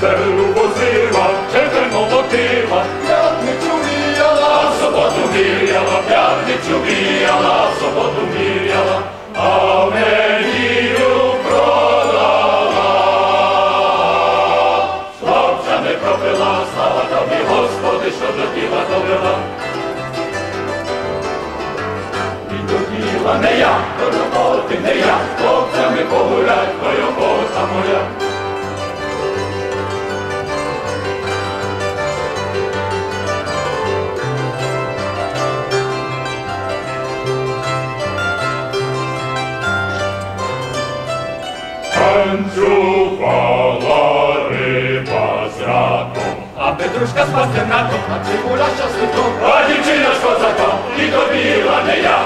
селу возила, через молотила, п'ятницю міряла, в суботу міряла, п'ятницю міряла, в суботу міряла, а в неділю продала. З хлопцями пропила, слава тобі, Господи, що до діла довела. І до діла не я, до роботи не я, хлопцями погулять, бо робота моя. Петрушка з пастернаком, а цибуля щасливком, а дівчина з козаком, і добіла не я,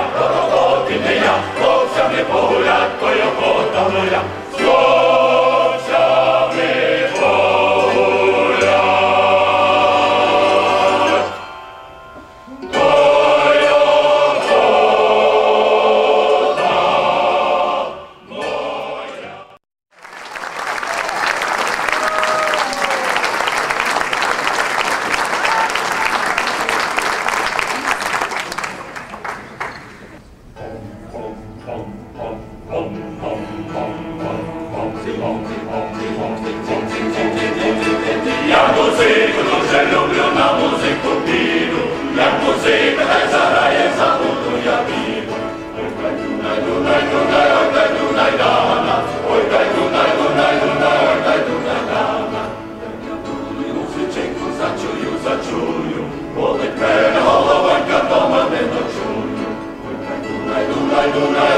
Adonai.